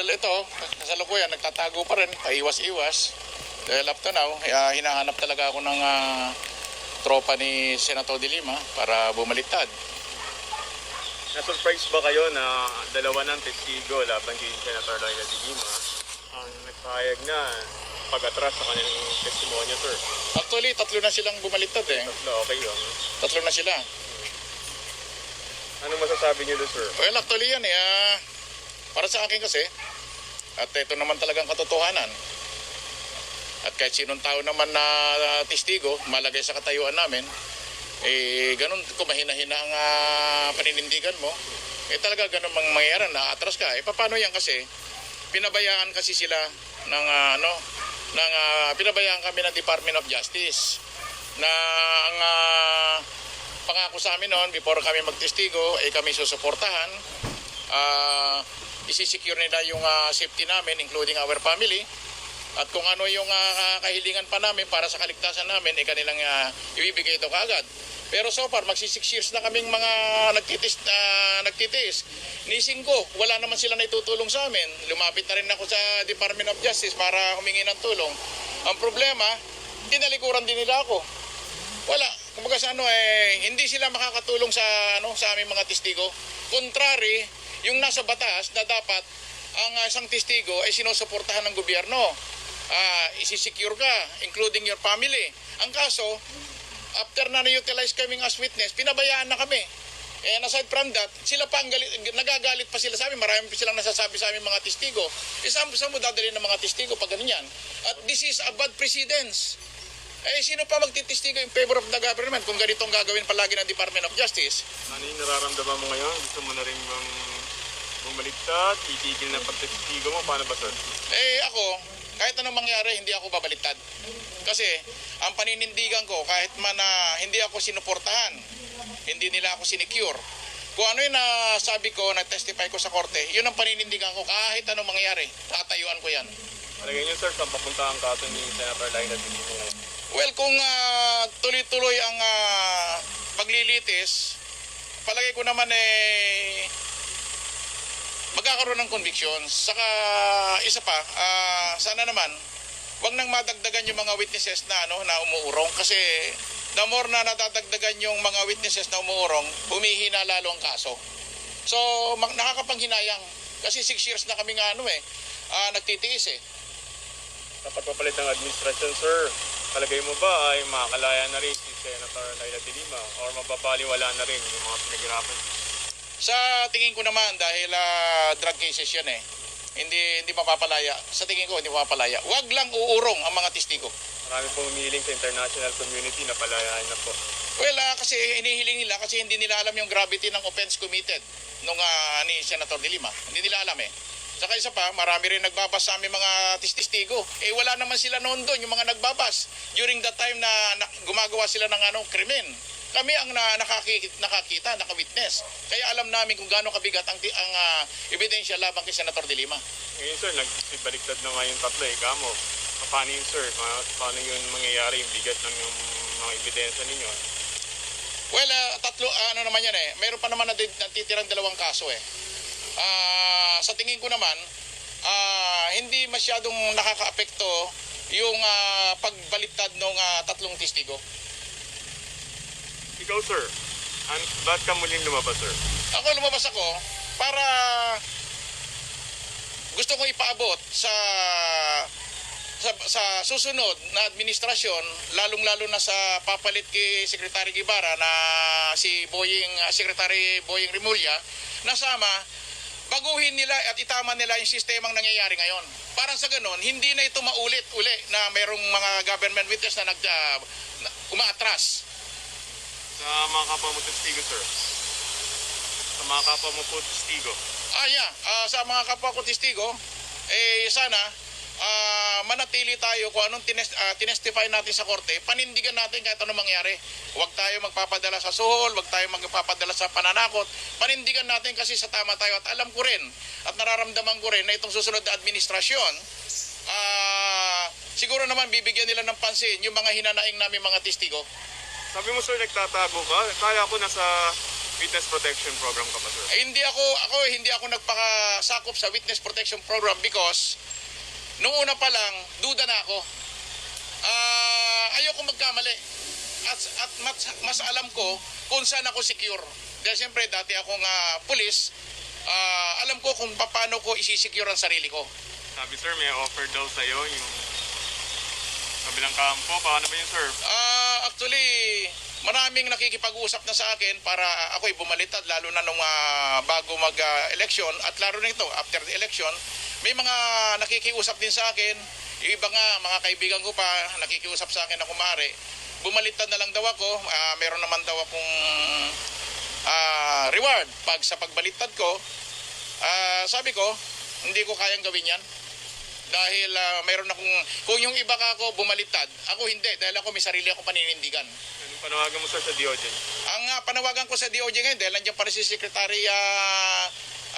Well, ito, sa lukuyan, nagtatago pa rin, paiwas-iwas. Dahil up to now, ah, hinahanap talaga ako ng ah, tropa ni Senator De Lima para bumaliktad. Na-surprise ba kayo na dalawa ng testigo laban kay Senator Laila de Lima ang nagpahayag na pag-atras sa kanilang testimonya, sir? Actually, tatlo na silang bumaliktad eh. Tatlo, okay yun. Tatlo na sila. Ano masasabi niyo doon, sir? Well, actually yan eh. ah, para sa akin kasi, at ito naman talagang katotohanan. At kahit sinong tao naman na testigo, malagay sa katayuan namin, eh, ganun, kung mahina-hina ang ah, paninindigan mo, eh talaga ganun mang mangyayari na atras ka. Eh, paano yan kasi? Pinabayaan kasi sila ng ah, ano, ng ah, pinabayaan kami ng Department of Justice na ang ah, pangako sa amin noon before kami magtestigo ay kami susuportahan ah isisecure nila yung ah, safety namin including our family. At kung ano yung ah, kahilingan pa namin para sa kaligtasan namin ay kanilang ah, ibibigay ito kaagad. Pero so far magsi 6 years na kaming mga nagtitis ah, nagtitiis. Nising ko wala naman sila naitutulong sa amin. Lumapit na rin ako sa Department of Justice para humingi ng tulong. Ang problema tinalikuran din nila ako. Wala. Kumbaga sa ano eh hindi sila makakatulong sa ano sa aming mga testigo. Contrary, yung nasa batas na dapat ang ah, isang testigo ay sinusuportahan ng gobyerno. Ah, isisecure ka including your family. Ang kaso, after na na-utilize kaming as witness, pinabayaan na kami. And aside from that, sila pa ang galit, nagagalit pa sila sa amin. Marami pa silang nasasabi sa aming mga testigo. Isa mo dadali ng mga testigo pag ganyan. At this is a bad precedence. Eh, sino pa magtitistigo in favor of the government kung ganitong gagawin palagi ng Department of Justice? Ano yung nararamdaman mo ngayon? Gusto mo na rin bang bumaliktad? Titigil na pagtestigo mo? Paano ba, sir? Eh, ako, kahit anong mangyari, hindi ako babaliktad. Kasi, ang paninindigan ko, kahit man na hindi ako sinuportahan, hindi nila ako sinecure, kung ano yung nasabi ko, na-testify ko sa korte, yun ang paninindigan ko, kahit anong mangyari, tatayuan ko yan. Palagay niyo, sir, saan papunta ang kaso ni Senator Laila ngayon? Well, kung ah, tuloy-tuloy ang ah, paglilitis, palagay ko naman eh magkakaroon ng convictions. Saka isa pa, ah, sana naman wag nang madagdagan yung mga witnesses na ano na umuurong kasi the more na nadadagdagan yung mga witnesses na umuurong, humihina lalo ang kaso. So, nakakapanghinayang kasi six years na kami nga ano eh, ah, nagtitiis eh. Sa pagpapalit ng administrasyon, sir, palagay mo ba ay makakalaya na rin si Senator Laila de Lima or mababaliwala na rin yung mga pinaghirapan? Sa tingin ko naman dahil ah, drug cases yan eh. Hindi hindi mapapalaya. Sa tingin ko hindi mapapalaya. Huwag lang uurong ang mga testigo. Marami pong humihiling sa international community na palayain na po. Well, ah, kasi inihiling nila kasi hindi nila alam yung gravity ng offense committed nung ah, ni Senator De Lima. Hindi nila alam eh. Saka isa pa, marami rin nagbabas sa aming mga testigo. Eh wala naman sila noon doon, yung mga nagbabas. During the time na, na gumagawa sila ng ano, krimen. Kami ang na, nakakita, nakakita, nakawitness. Kaya alam namin kung gaano kabigat ang, ang ah, ebidensya laban kay Senator De Lima. Ngayon, sir, nagbaliktad na nga yung tatlo eh. Kamo, paano yun, sir? Pa- Paano yun mangyayari yung bigat ng yung mga ebidensya ninyo? Well, ah, tatlo, ah, ano naman yan eh. Meron pa naman nati- natitirang dalawang kaso eh. Ah, sa tingin ko naman, ah, hindi masyadong nakakaapekto yung ah, pagbaliktad ng tatlong testigo. Ikaw, sir, an ba't ka muling lumabas, sir? Ako lumabas ako para gusto kong ipaabot sa sa, sa susunod na administrasyon, lalong-lalo na sa papalit kay Secretary Guevara na si Boying, ah, Secretary Boying Rimulya, nasama, baguhin nila at itama nila yung sistemang nangyayari ngayon. Para sa ganun, hindi na ito maulit uli na mayroong mga government witness na nag, na- umaatras. Sa mga kapwa mo testigo, sir? Sa mga kapwa mo po testigo? Ah, yeah. Ah, sa mga kapwa ko testigo, eh sana ah, manatili tayo kung anong tines, ah, tinestify natin sa korte, panindigan natin kahit anong mangyari. Huwag tayo magpapadala sa suhol, huwag tayo magpapadala sa pananakot. Panindigan natin kasi sa tama tayo at alam ko rin at nararamdaman ko rin na itong susunod na administrasyon, ah, siguro naman bibigyan nila ng pansin yung mga hinanaing namin mga testigo. Sabi mo, sir, nagtatago ka. Kaya ko nasa Witness protection program ka pa, sir? Eh, hindi ako ako hindi ako nagpakasakop sa witness protection program because nung una pa lang duda na ako. Ah, ayoko magkamali. At, at mas, mas alam ko kung saan ako secure. Dahil siyempre dati akong uh, pulis, ah, alam ko kung paano ko isisecure ang sarili ko. Sabi, sir, may offer daw sa'yo yung kabilang kampo. Paano ba yun, sir? Ah, actually, maraming nakikipag-usap na sa akin para ako'y bumalitad lalo na nung ah, bago mag-election at lalo na ito after the election, may mga nakikiusap din sa akin. Yung iba nga, mga kaibigan ko pa, nakikiusap sa akin na kumare. Bumalitad na lang daw ako. Ah, meron naman daw akong ah, reward pag sa pagbaliktad ko. Ah, sabi ko, hindi ko kayang gawin yan. Dahil ah, meron akong, kung yung iba ka ako bumaliktad, ako hindi, dahil ako may sarili ako paninindigan. Anong panawagan mo, sir, sa DOJ? Ang ah, panawagan ko sa DOJ ngayon, dahil nandiyan pa rin si Secretary ah,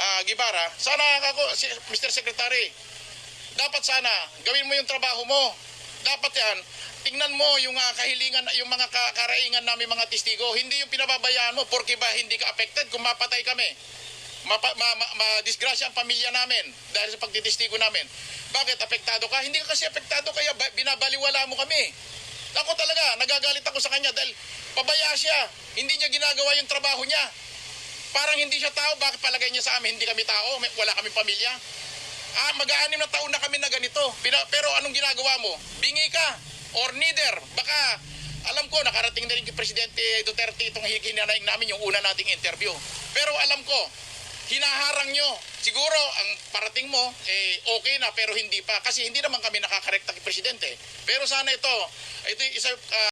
ah, Gibara, sana ako, si, Mr. Secretary, dapat sana, gawin mo yung trabaho mo. Dapat yan, tingnan mo yung ah, kahilingan, yung mga ka- karaingan namin mga testigo. Hindi yung pinababayaan mo, porque ba hindi ka affected kung mapatay kami. Mapa, ma, ma, ma-disgrasya ang pamilya namin dahil sa pagtitistigo namin. Bakit? Apektado ka? Hindi ka kasi apektado kaya ba- binabaliwala mo kami. Ako talaga, nagagalit ako sa kanya dahil pabaya siya. Hindi niya ginagawa yung trabaho niya. Parang hindi siya tao, bakit palagay niya sa amin? Hindi kami tao, may- wala kami pamilya. Ah, mag-aanim na taon na kami na ganito. Pina- pero anong ginagawa mo? Bingi ka or neither. Baka alam ko nakarating na rin kay Presidente Duterte itong hinanaing namin yung una nating interview. Pero alam ko, hinaharang nyo. Siguro ang parating mo, eh, okay na pero hindi pa. Kasi hindi naman kami nakakarekta kay Presidente. Pero sana ito, ito isa, ah,